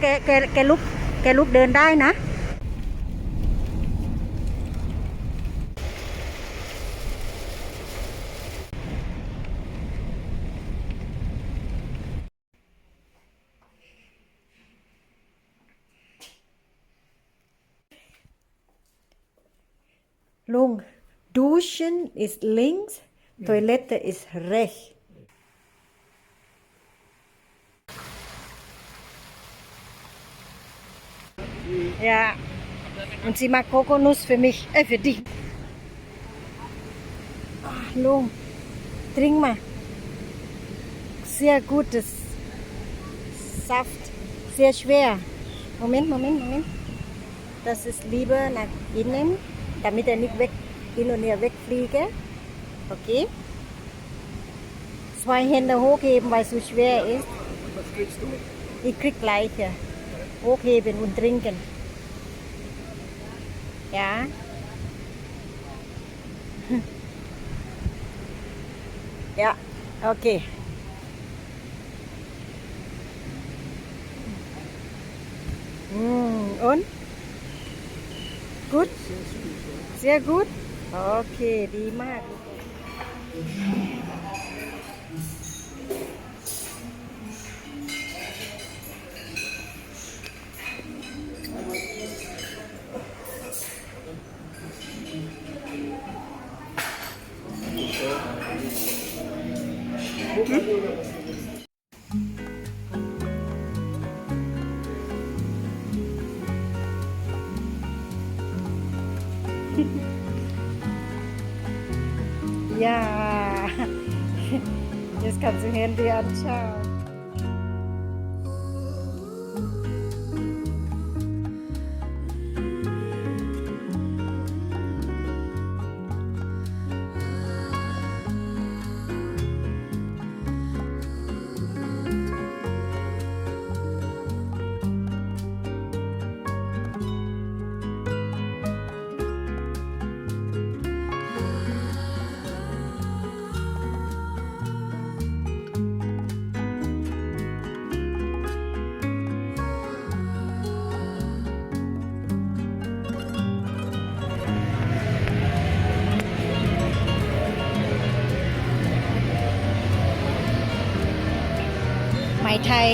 อ๋อแกแกแกลุกแกลุกเดินได้นะลุง duschen ist links Toilette ist rechts Ja, und sie mag Kokosnuss für mich, äh, für dich. Ach, Lung, trink mal. Sehr gutes Saft, sehr schwer. Moment, Moment, Moment. Das ist lieber nach innen, damit er nicht weg, hin und her wegfliege. Okay. Zwei Hände hochheben, weil es so schwer ist. Was kriegst du? Ich krieg gleiche. Hochheben und trinken. Ja. Ja, okay. Mm, und? Gut? Sehr gut? Okay, ดีม Ja, jetzt kannst du Handy anschauen. ไหมไทย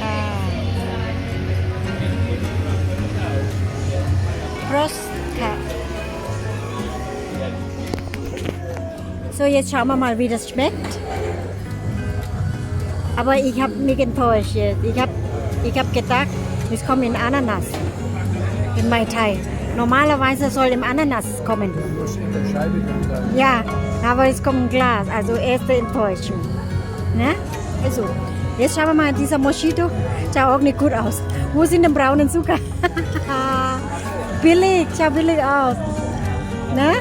ค่ะ Prost ค่ะ So, jetzt schauen wir mal, wie das schmeckt. Aber ich habe mich enttäuscht. jetzt. Ich habe ich hab gedacht, es kommt in Ananas. In Mai Tai. Normalerweise soll im Ananas kommen. Ja, aber es kommt ein Glas, also erste Enttäuschung. Ne? Also, jetzt schauen wir mal, dieser Moschito schaut auch nicht gut aus. Wo sind die braunen Zucker? billig, schaut billig aus. Ne?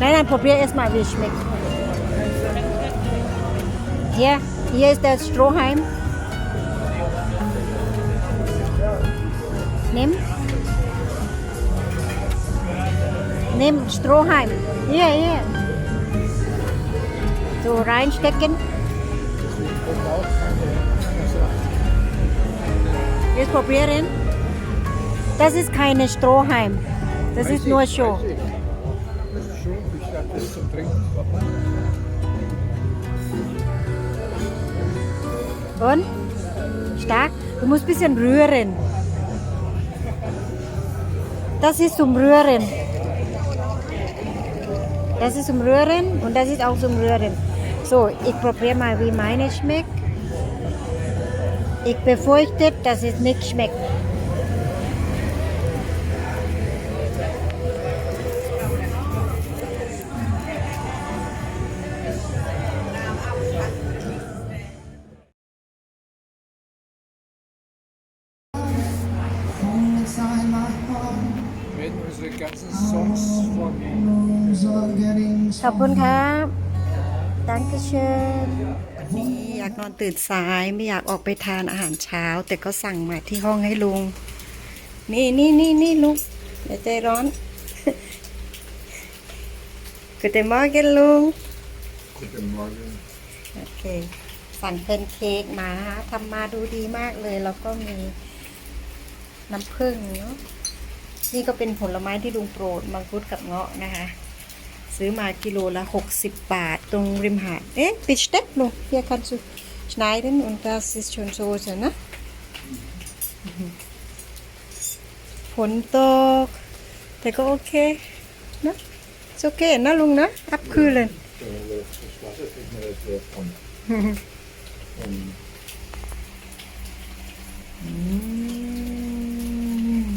Nein, nein, probier erstmal, wie es schmeckt. Hier, hier ist der Strohhalm. Nimm. Nimm Strohhalm. Hier, hier. So reinstecken. Jetzt probieren. Das ist keine Strohhalm. Das ist nur Show. Und? Stark? Du musst ein bisschen rühren. Das ist zum Rühren. Das ist zum Rühren und das ist auch zum Rühren. So, ich probiere mal, wie meine schmeckt. Ich befürchte, dass es nicht schmeckt. ขอบคุณครับ Dankeschön นี่อยากนอนตื่นสายไม่อยากออกไปทานอาหารเช้า แต่ก็สั่งมาที่ห้องให้ลุง นี่นี่นี่นี่ลุงอย่าใจร้อน Guten Morgen ลุง Guten Morgen. โอเค สั่งเป็นเค้กมานะคะทำมาดูดีมากเลย แล้วก็มีน้ำผึ้งเนาะ นี่ก็เป็นผลไม้ที่ลุงโปรดมังคุดกับเงาะนะคะ ซื้อมากิโลละ 60 บาท ตรงริมหาด เอ๊ะปิดสเต็ปนูเฮียคันซู schneiden und das ist schon so นะฝนตก แต่ก็โอเคนะโอเคนะลุงนะ อัพคือเลย Das Wasser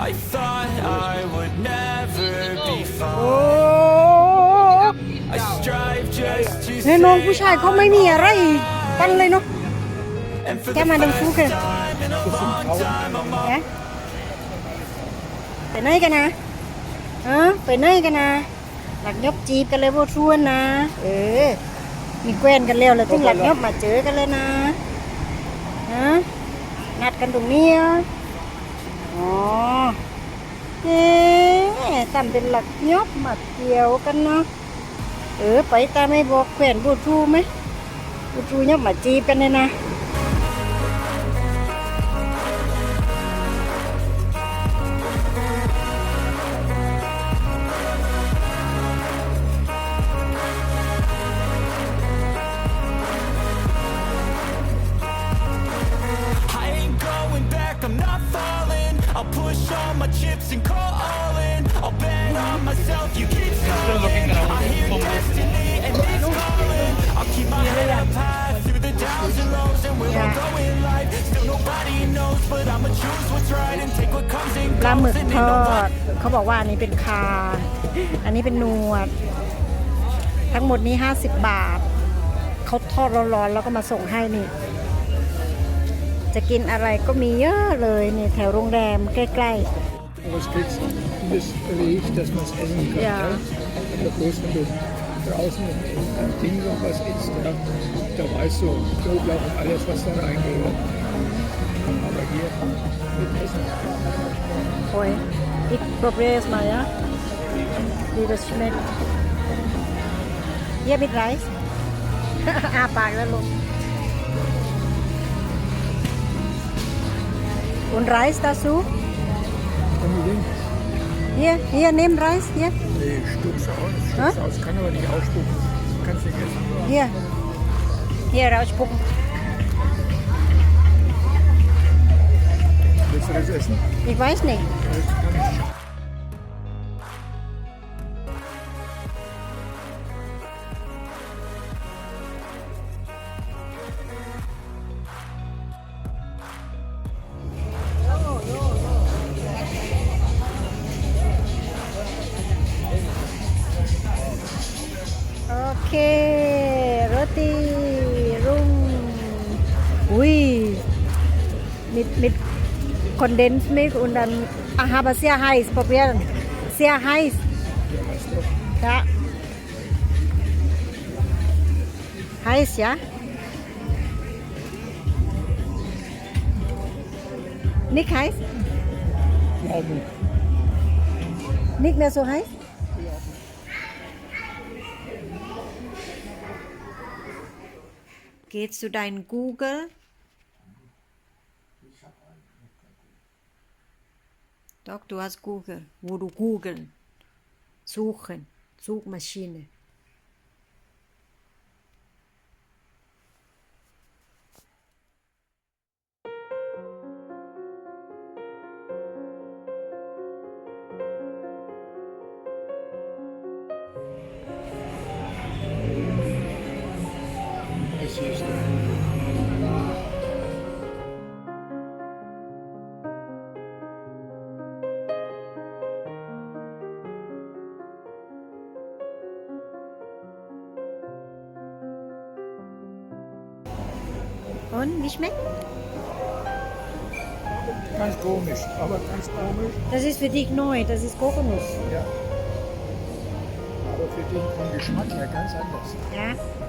I thought I would never be โอ้ fine. I strive just to แน่นอนผู้ชายเขาไม่มีอะไรปั้นเลยเนาะ And for แก the มาดังฟูกัน time in a long time, I'm แกไปไหนกันนะฮะไปไหนกันนะ หลักยบจีบกันเลยพวกชวนนะ เออ มีแกวนกันแล้วเลยถึงหลักยบมาเจอกันเลยนะฮะนัดกันตรงนี้เหร อ๋อเอ๊ะทำเป็นหลักยบมาเกี่ยวกันเนาะเออไปตาไม่บอกแขวนบูทูไหมบูทูยบมาจีบกันเลยนะ push all my chips and call all in. I'll bet on myself, you keep calling. I hear destiny and it's calling. I'll keep my head up high through the downs and lows and where we're going in life. Still nobody knows, but I'ma choose what's right and take what comes and ปลาหมึ goes. ก And ท ain't อ nobody ดเขาบอกว่าอันนี้เป็นคาอันนี้เป็นหนวด ทั้งหมดนี้ 50 บาท เขาทอดร้อนๆแล้วก็มาส่งให้นี่ จะกินอะไรก็มีเยอะเลยนี่แถวโรงแรมใกล้ Aber es kriegst das Weg, dass man es essen kann. Ja. Ja. Aber bloß wenn du draußen im, im Ding noch was isst, ja, da weißt du Knoblauch und alles, was da reingehört. Aber hier mit Essen. ๆโอ้ยอีกโปรเกรสมาอะดี das schmeckt hier mit Reis อา und Reis dazu hier hier nimm Reis hier Nee, spuck's aus. Spuck's aus. Kann aber nicht ausspucken. Kannst nicht essen. Hier. Hier rausspucken. Willst du das essen? Ich weiß nicht. Mit, Kondensmilch und dann, ach, aber sehr heiß, probieren. Sehr heiß. Ja. Heiß, ja? Nicht heiß? Glauben. Nicht mehr so heiß? Gehst du dein Google? Doch, du hast Google. Wo du googeln. Suchen. Suchmaschine. Und wie schmeckt? Ganz komisch, aber ganz komisch. Das ist für dich neu, das ist Kokosnuss. Ja. Aber für dich vom Geschmack her ganz anders. Ja.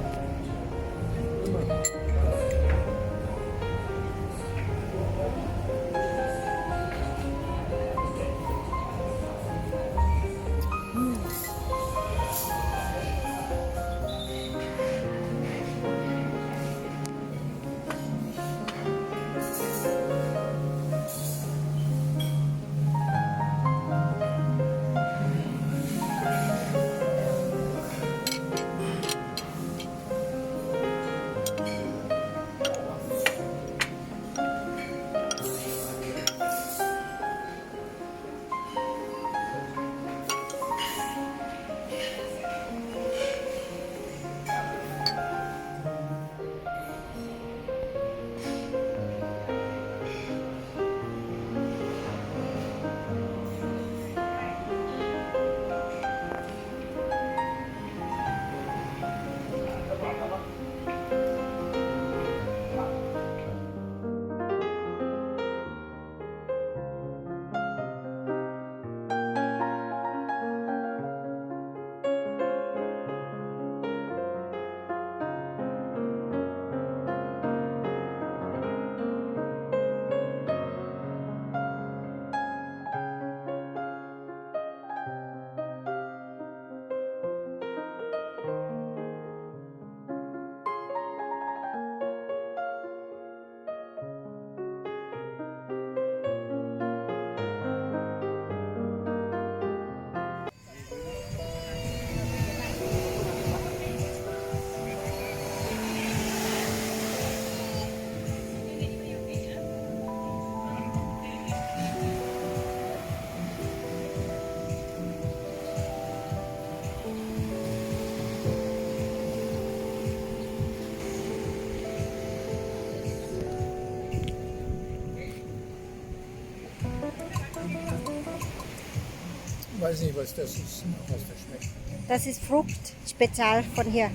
weiß nicht, was das ist, was das schmeckt. Das ist Frucht spezial von hier.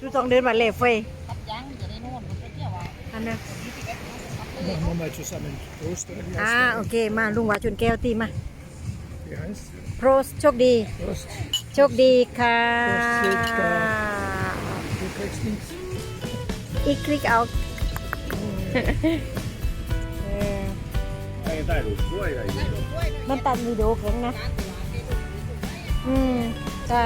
Du sagst nicht mal Lefei. Machen wir mal zusammen Prost. Ah, okay, mal, Lung war schon Geld, mal. Wie heißt ah, Prost, Chok Di. Prost. Chok Di, Ka. Prost, Du kriegst nichts. Ich krieg auch. ได้รูปด้วยอะไรมันตัดวิดีโอแข็งนะ อืม ใช่